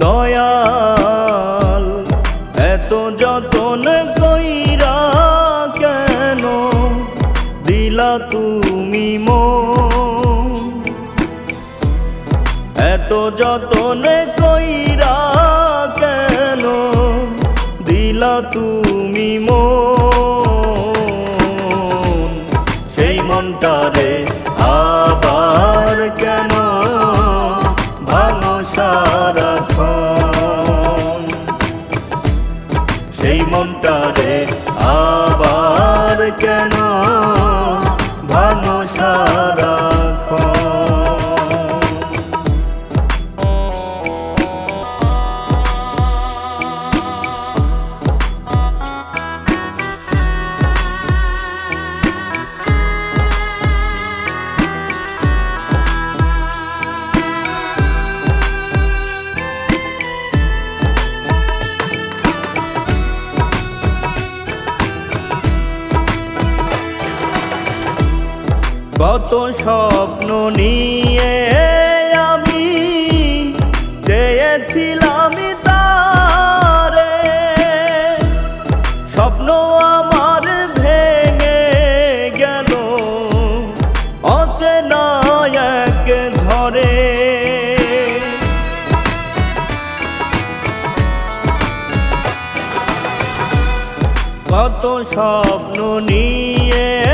দয়াল এত যতন কইরা কেন দিলা তুমি মো এত যতন কইরা কেন দিলা তুমি কেন কত স্বপ্ন নিয়ে আমি চেয়েছিলাম তারে। স্বপ্ন আমার ভেঙে গেল, অচেনা এক ঝরে কত স্বপ্ন নিয়ে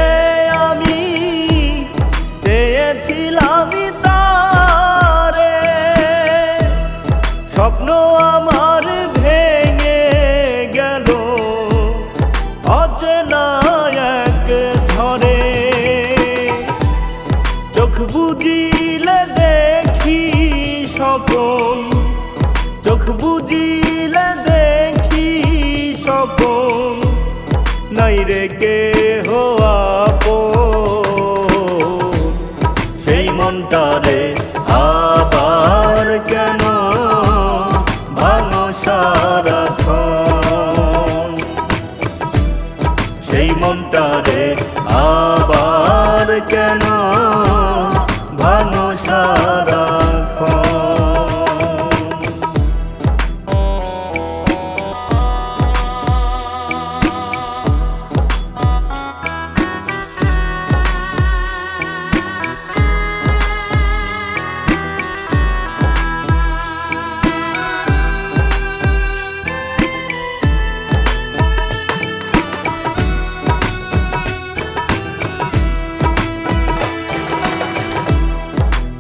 চোখ বুঝিলে দেখি স্বপন নাই রে কে সেই মনটারে আবার কেন ভাঙো সেই মনটারে আবার কেন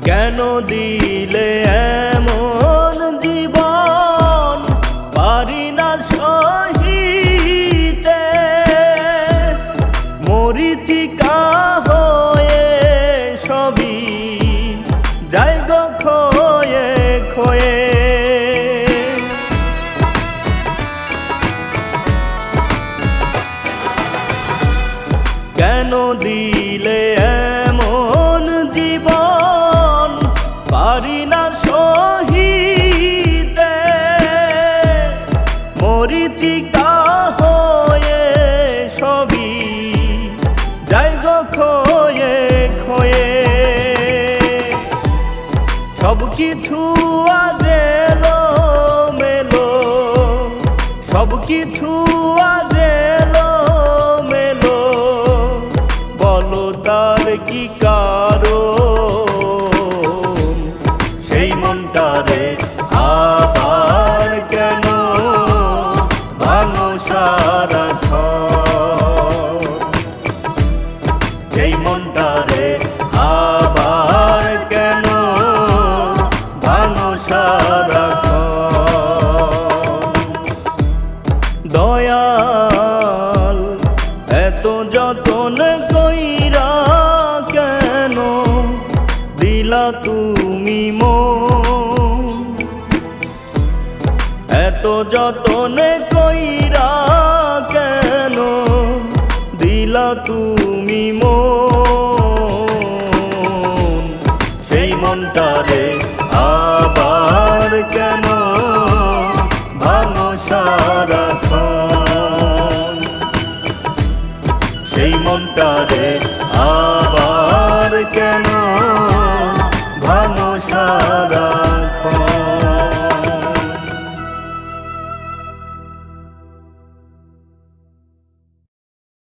কেন দিলে এমন জীবন? পারি না সহিতে। মরিচিকা হয়ে সবই, যাই গো খয়ে খয়ে। কেন দিলে মরিচিকা হয়ে সবই যাই গো খয়ে খয়ে সব কিছু আজ মেলো সব কিছু আজ মেলো বলো তার কি কারও এত যতন কইরা কেন দিলা তুমি মো এত যতন কইরা কেন দিলা তুমি মন?